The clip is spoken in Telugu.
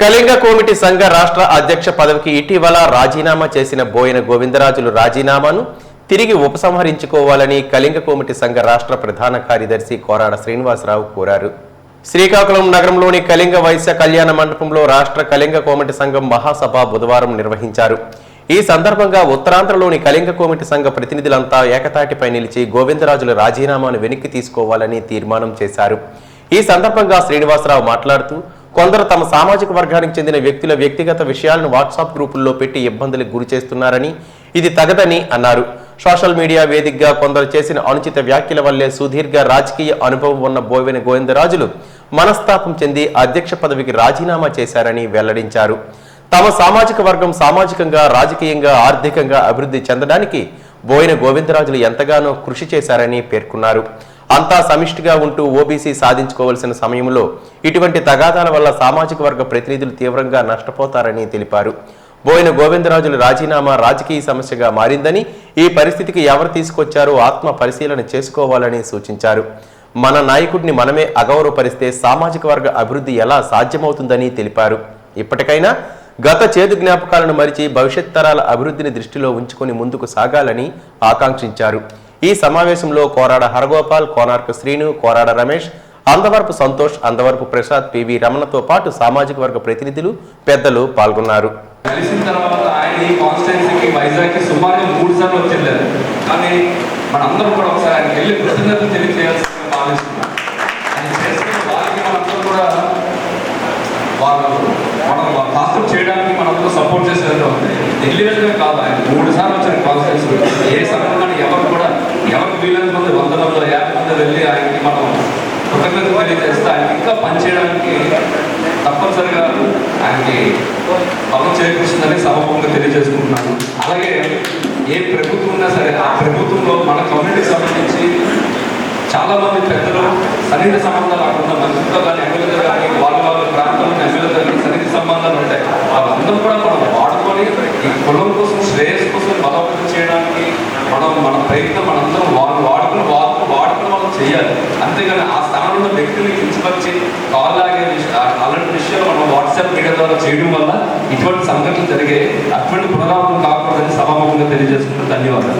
కళింగ కోమిటి సంఘ రాష్ట్ర అధ్యక్ష పదవికి ఇటీవల రాజీనామా చేసిన బోయిన గోవిందరాజులు రాజీనామాను తిరిగి ఉపసంహరించుకోవాలని కళింగ కోమిటి సంఘ రాష్ట్ర ప్రధాన కార్యదర్శి కోరాడ శ్రీనివాసరావు కోరారు. శ్రీకాకుళం నగరంలోని కళింగ వైశ్య కళ్యాణ మండపంలో రాష్ట్ర కళింగ కోమిటి సంఘం మహాసభ బుధవారం నిర్వహించారు. ఈ సందర్భంగా ఉత్తరాంధ్రలోని కళింగ కోమిటి సంఘ ప్రతినిధులంతా ఏకతాటిపై నిలిచి గోవిందరాజుల రాజీనామాను వెనక్కి తీసుకోవాలని తీర్మానం చేశారు. ఈ సందర్భంగా శ్రీనివాసరావు మాట్లాడుతూ కొందరు తమ సామాజిక వర్గానికి చెందిన వ్యక్తుల వ్యక్తిగత విషయాలను వాట్సాప్ గ్రూపుల్లో పెట్టి ఇబ్బందులకు గురి చేస్తున్నారని ఇది తగదని అన్నారు. సోషల్ మీడియా వేదికగా కొందరు చేసిన అనుచిత వ్యాఖ్యల వల్లే సుదీర్ఘ రాజకీయ అనుభవం ఉన్న బోవెన గోవిందరాజులు మనస్తాపం చెంది అధ్యక్ష పదవికి రాజీనామా చేశారని వెల్లడించారు. తమ సామాజిక వర్గం సామాజికంగా రాజకీయంగా ఆర్థికంగా అభివృద్ధి చెందడానికి బోయిన గోవిందరాజులు ఎంతగానో కృషి చేశారని పేర్కొన్నారు. అంతా సమిష్టిగా ఉంటూ ఓబీసీ సాధించుకోవాల్సిన సమయంలో ఇటువంటి తగాదాల వల్ల సామాజిక వర్గ ప్రతినిధులు తీవ్రంగా నష్టపోతారని తెలిపారు. బోయిన గోవిందరాజుల రాజీనామా రాజకీయ సమస్యగా మారిందని ఈ పరిస్థితికి ఎవరు తీసుకొచ్చారో ఆత్మ పరిశీలన చేసుకోవాలని సూచించారు. మన నాయకుడిని మనమే అగౌరవపరిస్తే సామాజిక వర్గ అభివృద్ధి ఎలా సాధ్యమవుతుందని తెలిపారు. ఇప్పటికైనా గత చేదు జ్ఞాపకాలను మరిచి భవిష్యత్ తరాల అభివృద్ధిని దృష్టిలో ఉంచుకొని ముందుకు సాగాలని ఆకాంక్షించారు. ఈ సమావేశంలో కోరాడ హరగోపాల్ కోనార్కు శ్రీను కోరాడ రమేష్ అందవరపు సంతోష్ అందవరపు ప్రసాద్ పివి రమణతో పాటు సామాజిక వర్గ ప్రతినిధులు పెద్దలు పాల్గొన్నారు. కలిసిన తర్వాత ఆయన ఈ కాన్స్టిట్యున్సీకి వైజాగ్కి సుమారుగా మూడు సార్లు వచ్చి కానీ మనందరం కూడా ఒకసారి ఆయనకి వెళ్ళి కృతజ్ఞతలు తెలియజేయాల్సిందని భావిస్తున్నాం. ఆయన చేసిన వారికి మనందరం కూడా వాళ్ళు మనం హాస్టల్ చేయడానికి మనందరూ సపోర్ట్ చేసేది ఉంది ఢిల్లీ వెళ్ళడమే కాదు ఆయన మూడు సార్లు వచ్చారు కాన్స్టిట్యున్సీ ఏ సమయంలో ఎవరు కూడా ఎవరికి వీలైన మంది వంద మంది యాభై మంది వెళ్ళి ఆయనకి మనం కృతజ్ఞతలు తెలియజేస్తే ఆయన ఇంకా పనిచేయడానికి తప్పనిసరిగా ఆయనకి బలం చేకూరుస్తుందని సమూహంగా తెలియజేసుకుంటున్నాను. అలాగే ఏ ప్రభుత్వం ఉన్నా సరే ఆ ప్రభుత్వంలో మన కమ్యూనిటీకి సంబంధించి చాలామంది పెద్దలు సన్నిహిత సంబంధాలు కాకుండా మంత్రులతో కానీ ఎమ్మెల్యేతో కానీ వాళ్ళ వాళ్ళ ప్రాంతంలో ఎమ్మెల్యేతో కానీ సన్నిహిత సంబంధాలు ఉంటాయి. వాళ్ళందరూ కూడా మనం వాడుకొని ఈ కులం కోసం శ్రేయస్ కోసం బలోపేతం చేయడానికి మనం మన ప్రయత్నం మనందరం వాళ్ళు వాడుకుని చేయాలి. అంతేగాని ఆ స్థానంలో వ్యక్తిని కించపరిచి కాలాగే అలాంటి విషయాలు మనం వాట్సాప్ మీడియా ద్వారా చేయడం వల్ల ఇటువంటి సంఘటనలు జరిగే అటువంటి పునరావృతం కాకూడదని సభాముఖంగా తెలియజేసుకుంటూ ధన్యవాదాలు.